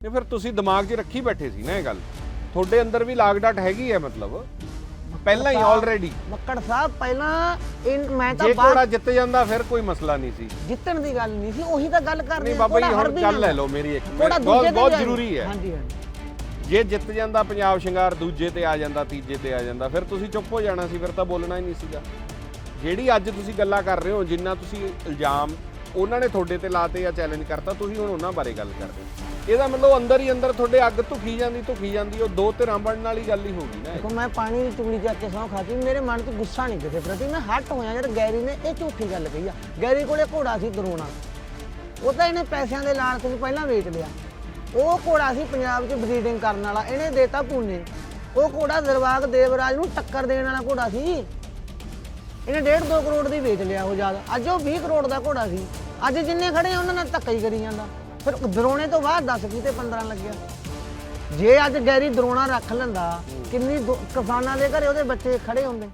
ਨਹੀਂ ਫਿਰ ਤੁਸੀਂ ਦਿਮਾਗ 'ਚ ਰੱਖੀ ਬੈਠੇ ਸੀ ਨਾ ਇਹ ਗੱਲ। ਤੁਹਾਡੇ ਅੰਦਰ ਵੀ ਲਾਗ ਡਾਟ ਹੈਗੀ ਹੈ ਮਤਲਬ। ਪਹਿਲਾਂ ਹੀ ਆਲਰੇਡੀ ਮੱਕੜ ਸਾਹਿਬ ਪਹਿਲਾਂ ਇਨ ਮੈਂ ਤਾਂ ਜੇ ਬਾਹਰ ਘੋੜਾ ਜਿੱਤ ਜਾਂਦਾ ਫਿਰ ਕੋਈ ਮਸਲਾ ਨਹੀਂ ਸੀ। ਜਿੱਤਣ ਦੀ ਗੱਲ ਨਹੀਂ ਸੀ ਉਹੀ ਤਾਂ ਗੱਲ ਕਰ ਰਹੇ ਨਹੀਂ ਬਾਬਾ ਜੀ ਹੁਣ ਗੱਲ ਲੈ। ਲਓ ਮੇਰੀ ਇੱਕ ਬਹੁਤ ਬਹੁਤ ਜ਼ਰੂਰੀ ਹੈ। ਹਾਂਜੀ ਹਾਂਜੀ। ਜੇ ਜਿੱਤ ਜਾਂਦਾ ਪੰਜਾਬ ਸ਼ਿੰਗਾਰ ਦੂਜੇ ਤੇ ਆ ਜਾਂਦਾ ਤੀਜੇ ਤੇ ਆ ਜਾਂਦਾ ਫਿਰ ਤੁਸੀਂ ਚੁੱਪ ਹੋ ਜਾਣਾ ਸੀ ਫਿਰ ਤਾਂ ਬੋਲਣਾ ਹੀ ਨਹੀਂ ਸੀਗਾ। ਜਿਹੜੀ ਅੱਜ ਤੁਸੀਂ ਗੱਲਾਂ ਕਰ ਰਹੇ ਹੋ ਜਿੰਨਾ ਤੁਸੀਂ ਇਲਜ਼ਾਮ ਉਹਨਾਂ ਨੇ ਤੁਹਾਡੇ ਤੇ ਲਾਤੇ ਜਾਂ ਚੈਲੰਜ ਕਰਤਾ, ਤੁਸੀਂ ਹੁਣ ਉਹਨਾਂ ਬਾਰੇ ਗੱਲ ਕਰ ਹੋ। ਇਹਦਾ ਮਤਲਬ ਅੰਦਰ ਹੀ ਅੰਦਰ ਤੁਹਾਡੇ ਅੱਗ ਧੁਖੀ ਜਾਂਦੀ ਧੁਖੀ ਜਾਂਦੀ, ਉਹ ਦੋ ਧਿਰਾਂ ਬਣਨ ਵਾਲੀ ਗੱਲ ਹੀ ਹੋ ਗਈ ਨਾ ਇਹ। ਦੇਖੋ, ਮੈਂ ਪਾਣੀ ਦੀ ਚੁਗਲੀ ਚੱਕ ਕੇ ਸੌਂ ਖਾਤੀ ਮੇਰੇ ਮਨ 'ਚ ਗੁੱਸਾ ਨਹੀਂ ਕਿਸੇ ਪ੍ਰਤੀ। ਮੈਂ ਹੱਟ ਹੋਇਆ ਯਾਰ, ਗੈਰੀ ਨੇ ਇਹ ਝੂਠੀ ਗੱਲ ਕਹੀ ਆ। ਗੈਰੀ ਕੋਲੇ ਘੋੜਾ ਸੀ ਦਰੋਣਾ। ਉਹ ਤਾਂ ਇਹਨੇ ਪੈਸਿਆਂ ਦੇ ਲਾਲਚ 'ਚ ਪਹਿਲਾਂ ਵੇਚ ਲਿਆ। ਉਹ ਘੋੜਾ ਸੀ ਪੰਜਾਬ 'ਚ ਬਰੀਡਿੰਗ ਕਰਨ ਵਾਲਾ, ਇਹਨੇ ਦੇਤਾ ਪੂਨੇ ਉਹ ਘੋੜਾ ਦਰਬਾਗ ਦੇਵਰਾਜ ਨੂੰ ਟੱਕਰ ਦੇਣ ਵਾਲਾ ਘੋੜਾ ਸੀ। ਇਹਨੇ 1.5 2 ਕਰੋੜ ਦੀ ਵੇਚ ਲਿਆ ਉਹ ਜਦ ਅੱਜ ਉਹ 20 ਕਰੋੜ ਦਾ ਘੋੜਾ ਸੀ। ਅੱਜ ਜਿੰਨੇ ਖੜੇ ਆ, ਉਹਨਾਂ ਨਾਲ ਧੱਕਾ ਹੀ ਕਰੀ ਜਾਂਦਾ। ਫਿਰ ਦਰੋਣੇ ਤੋਂ ਬਾਅਦ 10 ਕਿਤੇ ਤੇ 15 ਲੱਗਿਆ। ਜੇ ਅੱਜ ਗੈਰੀ ਦਰੋਣਾ ਰੱਖ ਲੈਂਦਾ, ਕਿੰਨੀ ਦੁ- ਕਿਸਾਨਾਂ ਦੇ ਘਰੇ ਉਹਦੇ ਬੱਚੇ ਖੜੇ ਹੁੰਦੇ।